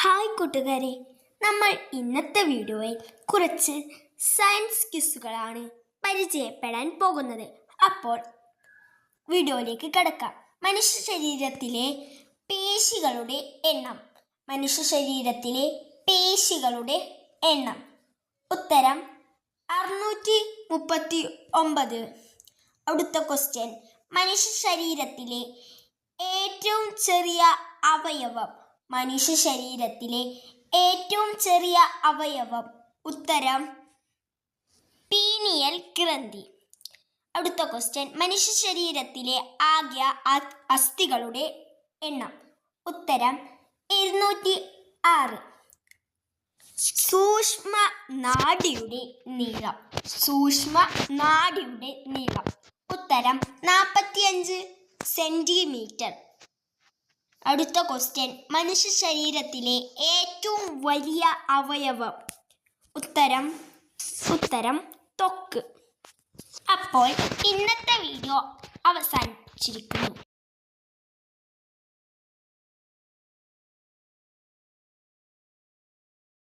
Hi കൂട്ടുകാരെ. നമ്മൾ ഇന്നത്തെ വീഡിയോയിൽ കുറച്ച് സയൻസ് ക്വിസുകളാണ് പരിചയപ്പെടാൻ പോകുന്നത്. അപ്പോൾ വീഡിയോയിലേക്ക് കിടക്കാം. മനുഷ്യ ശരീരത്തിലെ പേശികളുടെ എണ്ണം. മനുഷ്യ ശരീരത്തിലെ പേശികളുടെ എണ്ണം. ഉത്തരം അറുന്നൂറ്റി മുപ്പത്തി ഒമ്പത് അടുത്ത ക്വസ്റ്റ്യൻ മനുഷ്യ ശരീരത്തിലെ ഏറ്റവും ചെറിയ അവയവം. മനുഷ്യ ശരീരത്തിലെ ഏറ്റവും ചെറിയ അവയവം. ഉത്തരം പീനിയൽ ഗ്രന്ഥി. അടുത്ത ക്വസ്റ്റ്യൻ മനുഷ്യ ശരീരത്തിലെ ആകെ അസ്ഥികളുടെ എണ്ണം. ഉത്തരം ഇരുന്നൂറ്റി ആറ് സൂക്ഷ്മ നാഡിയുടെ നീളം. സൂക്ഷ്മ നാഡിയുടെ നീളം. ഉത്തരം നാൽപ്പത്തിയഞ്ച് സെന്റിമീറ്റർ അടുത്ത ക്വസ്റ്റ്യൻ മനുഷ്യ ശരീരത്തിലെ ഏറ്റവും വലിയ അവയവം. ഉത്തരം ഉത്തരം ത്വക്ക്. അപ്പോൾ ഇന്നത്തെ വീഡിയോ അവസാനിച്ചിരിക്കുന്നു.